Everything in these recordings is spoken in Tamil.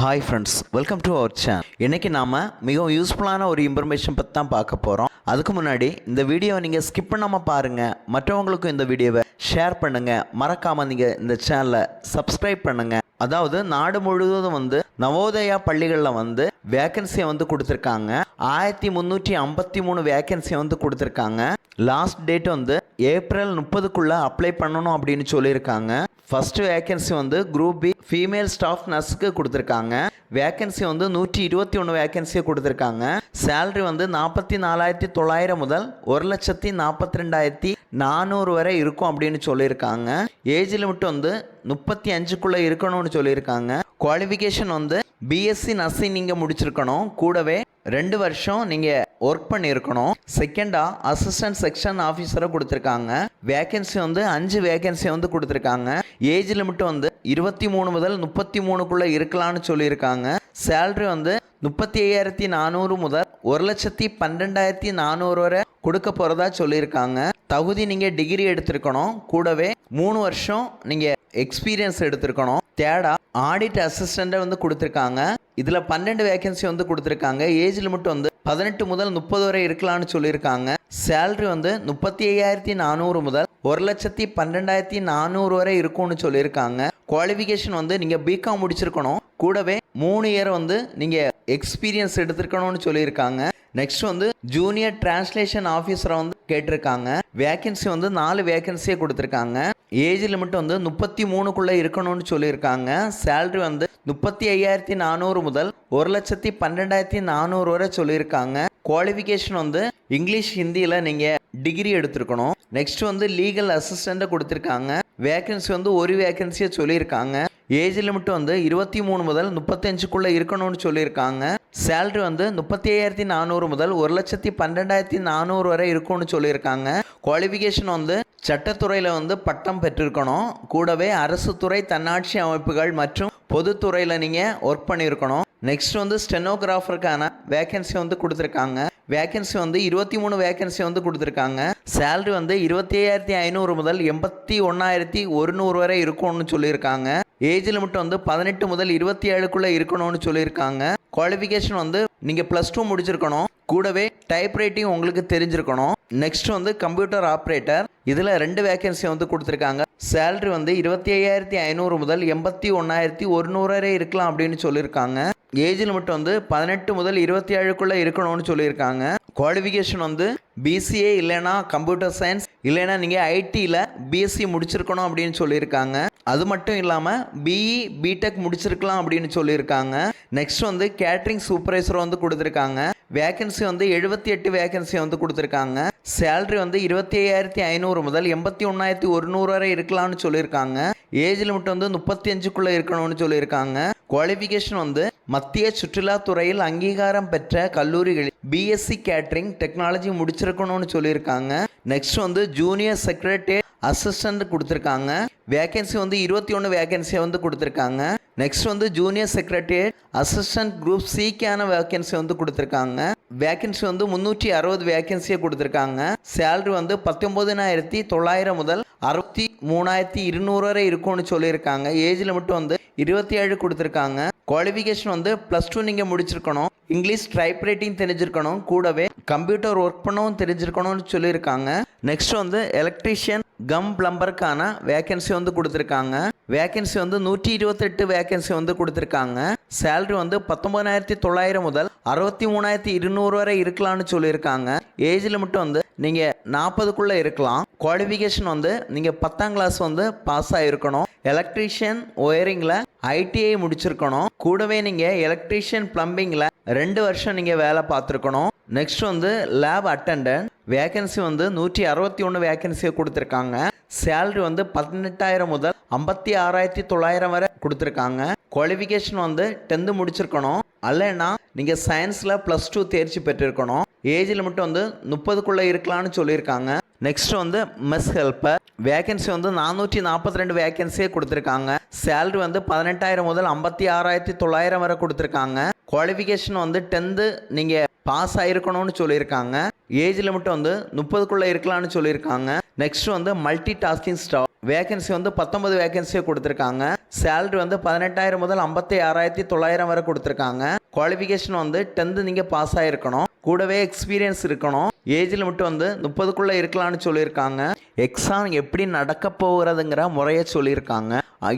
Hi friends welcome to our channel இன்னைக்கு நாம் மிகவும் யூஸ்ஃபுல்லான ஒரு இன்ஃபர்மேஷன் பற்றி தான் பார்க்க போகிறோம் அதுக்கு முன்னாடி இந்த வீடியோவை நீங்கள் ஸ்கிப் பண்ணாமல் பாருங்கள் மற்றவங்களுக்கும் இந்த வீடியோவை ஷேர் பண்ணுங்கள் மறக்காமல் நீங்கள் இந்த சேனலை சப்ஸ்கிரைப் பண்ணுங்கள் அதாவது நாடு முழுவதும் வந்து நவோதயா பள்ளிகளில் வந்து வேக்கன்சியை வந்து கொடுத்துருக்காங்க. ஆயிரத்தி முந்நூற்றி ஐம்பத்தி மூணு வேக்கன்சியை வந்து கொடுத்துருக்காங்க. லாஸ்ட் டேட் வந்து ஏப்ரல் முப்பதுக்குள்ளே அப்ளை பண்ணணும் அப்படின்னு சொல்லியிருக்காங்க. ஃபர்ஸ்ட் வேக்கன்சி வந்து குரூப் பி ஃபீமேல் ஸ்டாஃப் நர்ஸுக்கு கொடுத்துருக்காங்க. வேக்கன்சி வந்து நூற்றி இருபத்தி ஒன்று வேக்கன்சியை கொடுத்துருக்காங்க. சேலரி வந்து நாற்பத்தி நாலாயிரத்தி தொள்ளாயிரம் முதல் ஒரு லட்சத்தி நாற்பத்தி ரெண்டாயிரத்தி நானூறு வரை இருக்கும் அப்படின்னு சொல்லியிருக்காங்க. ஏஜ் லிமிட் வந்து முப்பத்தி அஞ்சுக்குள்ளே இருக்கணும்னு சொல்லியிருக்காங்க. குவாலிஃபிகேஷன் வந்து பிஎஸ்சி நர்சிங் நீங்கள் முடிச்சிருக்கணும். கூடவே ரெண்டு வருஷம் நீங்கள் ஒர்க் பண்ணியிருக்கணும். செகண்டாக அசிஸ்டன்ட் செக்ஷன் ஆஃபீஸரை கொடுத்துருக்காங்க. வேகன்சி வந்து அஞ்சு வேகன்சி வந்து கொடுத்துருக்காங்க. ஏஜ் லிமிட் வந்து இருபத்தி மூணு முதல் முப்பத்தி மூணுக்குள்ளே இருக்கலாம்னு சொல்லியிருக்காங்க. சேல்ரி வந்து முப்பத்தி ஐயாயிரத்தி நானூறு முதல் ஒரு லட்சத்தி பன்னெண்டாயிரத்தி நானூறு வரை கொடுக்க போகிறதா சொல்லியிருக்காங்க. தகுதி நீங்கள் டிகிரி எடுத்திருக்கணும். கூடவே மூணு வருஷம் நீங்கள் எக்ஸ்பீரியன்ஸ் எடுத்திருக்கணும். தேடா ஆடிட் அசிஸ்டண்ட்டை வந்து கொடுத்துருக்காங்க. இதில் பன்னெண்டு வேகன்சி வந்து கொடுத்துருக்காங்க. ஏஜ் லிமிட் வந்து பதினெட்டு முதல் முப்பது வரை இருக்கலாம்னு சொல்லியிருக்காங்க. சேல்ரி வந்து முப்பத்தி ஐயாயிரத்தி நானூறு முதல் ஒரு லட்சத்தி பன்னெண்டாயிரத்தி நானூறு வரை இருக்கும்னு சொல்லியிருக்காங்க. குவாலிஃபிகேஷன் வந்து நீங்கள் பிகாம் முடிச்சிருக்கணும். கூடவே மூணு இயர் வந்து நீங்கள் எக்ஸ்பீரியன்ஸ் எடுத்திருக்கணும்னு சொல்லியிருக்காங்க. நெக்ஸ்ட் வந்து ஜூனியர் டிரான்ஸ்லேஷன் ஆஃபீஸரை வந்து கேட்டிருக்காங்க. வேகன்சி வந்து நாலு வேகன்சியை கொடுத்துருக்காங்க. ஏஜ் லிமிட் வந்து முப்பத்தி மூணுக்குள்ளே இருக்கணும்னு சொல்லியிருக்காங்க. சேல்ரி வந்து முப்பத்தி ஐயாயிரத்தி நானூறு முதல் ஒரு லட்சத்தி பன்னெண்டாயிரத்தி நானூறு வரை சொல்லியிருக்காங்க. குவாலிஃபிகேஷன் வந்து இங்கிலீஷ் ஹிந்தியில் நீங்கள் டிகிரி எடுத்திருக்கணும். நெக்ஸ்ட் வந்து லீகல் அசிஸ்டண்ட்டை கொடுத்துருக்காங்க. வேகன்சி வந்து ஒரு வேகன்சியை சொல்லியிருக்காங்க. ஏஜ் லிமிட் வந்து இருபத்தி மூணு முதல் முப்பத்தஞ்சுக்குள்ளே இருக்கணும்னு சொல்லியிருக்காங்க. சேலரி வந்து முப்பத்தி ஐயாயிரத்தி நானூறு முதல் ஒரு லட்சத்தி பன்னெண்டாயிரத்தி நானூறு வரை இருக்கும்னு சொல்லியிருக்காங்க. குவாலிஃபிகேஷன் வந்து சட்டத்துறையில் வந்து பட்டம் பெற்றிருக்கணும். கூடவே அரசு துறை தன்னாட்சி அமைப்புகள் மற்றும் பொதுத்துறையில் நீங்கள் ஒர்க் பண்ணியிருக்கணும். நெக்ஸ்ட் வந்து ஸ்டெனோகிராஃபருக்கான வேகன்சி வந்து கொடுத்துருக்காங்க. வேகன்சி வந்து இருபத்தி மூணு வேகன்சி வந்து கொடுத்துருக்காங்க. சேலரி வந்து இருபத்தி ஐயாயிரத்தி ஐநூறு முதல் எண்பத்தி ஒன்றாயிரத்தி ஒருநூறு வரை இருக்கும்னு சொல்லியிருக்காங்க. ஏஜ் லிமிட் வந்து பதினெட்டு முதல் இருபத்தி ஏழுக்குள்ளே இருக்கணும்னு சொல்லியிருக்காங்க. குவாலிஃபிகேஷன் வந்து நீங்கள் ப்ளஸ் டூ முடிச்சிருக்கணும். கூடவே டைப் ரைட்டிங் உங்களுக்கு தெரிஞ்சிருக்கணும். நெக்ஸ்ட் வந்து கம்ப்யூட்டர் ஆப்ரேட்டர் இதில் ரெண்டு வேகன்சி வந்து கொடுத்துருக்காங்க. சேல்ரி வந்து இருபத்தி ஐயாயிரத்தி ஐநூறு முதல் எண்பத்தி ஒன்றாயிரத்தி ஒருநூறு வரை இருக்கலாம் அப்படின்னு சொல்லியிருக்காங்க. ஏஜ் லிமிட் வந்து பதினெட்டு முதல் இருபத்தி ஏழுக்குள்ளே இருக்கணும்னு சொல்லியிருக்காங்க. குவாலிஃபிகேஷன் வந்து பிசிஏ இல்லைனா கம்ப்யூட்டர் சயின்ஸ் இல்லைனா நீங்கள் ஐடியில் பிஎஸ்சி முடிச்சிருக்கணும் அப்படின்னு சொல்லியிருக்காங்க. அது மட்டும் இல்லாமல் பிஇ பிடெக் முடிச்சிருக்கலாம் அப்படின்னு சொல்லியிருக்காங்க. நெக்ஸ்ட் வந்து கேட்ரிங் சூப்பர்வைசர் வந்து கொடுத்துருக்காங்க. வேகன்சி வந்து எழுபத்தி எட்டு வேகன்சி வந்து கொடுத்துருக்காங்க. சேலரி வந்து இருபத்தி ஐயாயிரத்தி ஐநூறு முதல் எண்பத்தி ஒன்றாயிரத்தி ஒருநூறு வரை இருக்கலாம்னு சொல்லியிருக்காங்க. ஏஜ் லிமிட் வந்து முப்பத்தி அஞ்சுக்குள்ளே இருக்கணும்னு சொல்லியிருக்காங்க. குவாலிஃபிகேஷன் வந்து மத்திய சுற்றுலாத்துறையில் அங்கீகாரம் பெற்ற கல்லூரிகளில் பிஎஸ்சி கேட்ரிங் டெக்னாலஜி முடிச்சிருக்கணும்னு சொல்லியிருக்காங்க. நெக்ஸ்ட் வந்து ஜூனியர் செக்ரட்டரி அசிஸ்டன்ட் கொடுத்துருக்காங்க. வேகன்சி வந்து இருபத்தி ஒன்று வேகன்சியை வந்து கொடுத்துருக்காங்க. நெக்ஸ்ட் வந்து ஜூனியர் செக்ரட்டரி அசிஸ்டன்ட் குரூப் சிக்கான வேகன்சி வந்து கொடுத்துருக்காங்க. வேகன்சி வந்து முந்நூற்றி அறுபது வேகன்சியை கொடுத்துருக்காங்க. சேலரி வந்து பத்தொம்பதினாயிரத்தி தொள்ளாயிரம் முதல் அறுபத்தி மூணாயிரத்தி இருநூறு வரை இருக்கும்னு சொல்லியிருக்காங்க. ஏஜ் லிமிட் வந்து இருபத்தி ஏழு கொடுத்துருக்காங்க. குவாலிஃபிகேஷன் வந்து ப்ளஸ் டூ நீங்கள் முடிச்சிருக்கணும். இங்கிலீஷ் டைப் ரைட்டிங் தெரிஞ்சிருக்கணும். கூடவே கம்ப்யூட்டர் ஒர்க் பண்ணவும் தெரிஞ்சிருக்கணும்னு சொல்லியிருக்காங்க. நெக்ஸ்ட் வந்து எலக்ட்ரீஷியன் கம் பிளம்பருக்கான வேகன்சி வந்து கொடுத்துருக்காங்க. வேகன்சி வந்து நூற்றி இருபத்தெட்டு வேகன்சி வந்து கொடுத்துருக்காங்க. சேலரி வந்து பத்தொம்பதாயிரத்தி தொள்ளாயிரம் முதல் அறுபத்தி மூணாயிரத்தி இருநூறு வரை இருக்கலாம்னு சொல்லியிருக்காங்க. ஏஜ் லிமிட் வந்து நீங்கள் நாற்பதுக்குள்ளே இருக்கலாம். குவாலிஃபிகேஷன் வந்து நீங்கள் பத்தாம் கிளாஸ் வந்து பாஸ் ஆகிருக்கணும் எலக்ட்ரீஷியன் ஒயரிங்கில் ஐடிஐ முடிச்சிருக்கணும். கூடவே நீங்கள் எலக்ட்ரீஷியன் ப்ளம்பிங்கில் ரெண்டு வருஷம் நீங்கள் வேலை பார்த்துருக்கணும். நெக்ஸ்ட் வந்து லேப் அட்டண்டன்ட் வேகன்சி வந்து நூற்றி அறுபத்தி ஒன்று வேகன்சியை கொடுத்துருக்காங்க. சேலரி வந்து பதினெட்டாயிரம் முதல் ஐம்பத்தி ஆறாயிரத்தி தொள்ளாயிரம் வரை கொடுத்துருக்காங்க. குவாலிஃபிகேஷன் வந்து டென்த்து முடிச்சிருக்கணும். அல்லைன்னா நீங்கள் சயின்ஸில் ப்ளஸ் டூ தேர்ச்சி பெற்றிருக்கணும். ஏஜ் லிமிட் வந்து முப்பதுக்குள்ளே இருக்கலாம்னு சொல்லியிருக்காங்க. நெக்ஸ்ட் வந்து மெஸ் ஹெல்ப்பர் வேகன்சி வந்து நானூற்றி நாற்பத்தி ரெண்டு வேகன்சியே கொடுத்துருக்காங்க. சேலரி வந்து பதினெட்டாயிரம் முதல் ஐம்பத்தி ஆறாயிரத்தி தொள்ளாயிரம் வரை கொடுத்துருக்காங்க. குவாலிஃபிகேஷன் வந்து டென்த்து நீங்கள் பாஸ் ஆகிருக்கணும்னு சொல்லியிருக்காங்க. ஏஜ் லிமிட் வந்து முப்பதுக்குள்ளே இருக்கலாம்னு சொல்லியிருக்காங்க. நெக்ஸ்ட் வந்து மல்டி டாஸ்கிங் ஸ்டாஃப் வேகன்சி வந்து பத்தொன்பது வேகன்சியை கொடுத்துருக்காங்க. சேலரி வந்து பதினெட்டாயிரம் முதல் ஐம்பத்தி ஆறாயிரத்தி தொள்ளாயிரம் வரை கொடுத்துருக்காங்க. குவாலிஃபிகேஷன் வந்து டென்த்து நீங்கள் பாஸ் ஆகிருக்கணும் கூடவே எக்ஸ்பீரியன்ஸ் இருக்கணும். ஏஜ் லிமிட் வந்து முப்பதுக்குள்ளே இருக்கலாம்னு சொல்லியிருக்காங்க. எக்ஸாம் எப்படி நடக்க போகிறதுங்கிற முறையை சொல்லியிருக்காங்க.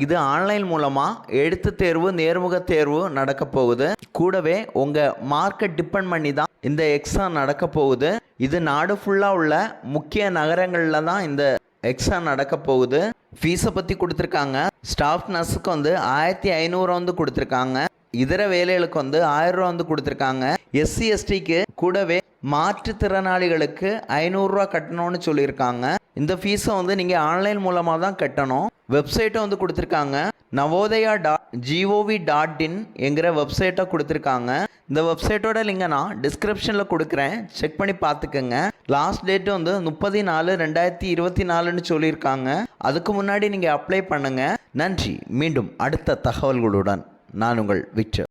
இது ஆன்லைன் மூலமாக எழுத்து தேர்வு நேர்முக தேர்வு நடக்க போகுது. கூடவே உங்கள் மார்க்கை டிபெண்ட் பண்ணி தான் இந்த எக்ஸாம் நடக்க போகுது. இது நாடு ஃபுல்லாக உள்ள முக்கிய நகரங்களில் தான் இந்த எக்ஸாம் நடக்க போகுது. ஃபீஸை பற்றி கொடுத்துருக்காங்க. ஸ்டாஃப் நர்ஸுக்கு வந்து ஆயிரத்தி ஐநூறு வந்து கொடுத்துருக்காங்க. இதர வேலைகளுக்கு வந்து ஆயிரம் ரூபா வந்து கொடுத்துருக்காங்க. எஸ்சி எஸ்டிக்கு கூடவே மாற்றுத்திறனாளிகளுக்கு ஐநூறுரூவா கட்டணும்னு சொல்லியிருக்காங்க. இந்த ஃபீஸை வந்து நீங்கள் ஆன்லைன் மூலமாக தான் கட்டணும். வெப்சைட்டை வந்து கொடுத்துருக்காங்க. Navodaya dot GOV dot in என்கிற வெப்சைட்டை கொடுத்துருக்காங்க. இந்த வெப்சைட்டோட லிங்கை நான் டிஸ்கிரிப்ஷனில் கொடுக்குறேன். செக் பண்ணி பார்த்துக்கோங்க. லாஸ்ட் டேட்டு வந்து முப்பது நாலு ரெண்டாயிரத்தி இருபத்தி நாலுன்னு சொல்லியிருக்காங்க. அதுக்கு முன்னாடி நீங்கள் அப்ளை பண்ணுங்கள் நன்றி. மீண்டும் அடுத்த தகவல்களுடன் நான் உங்கள் விக்டர்.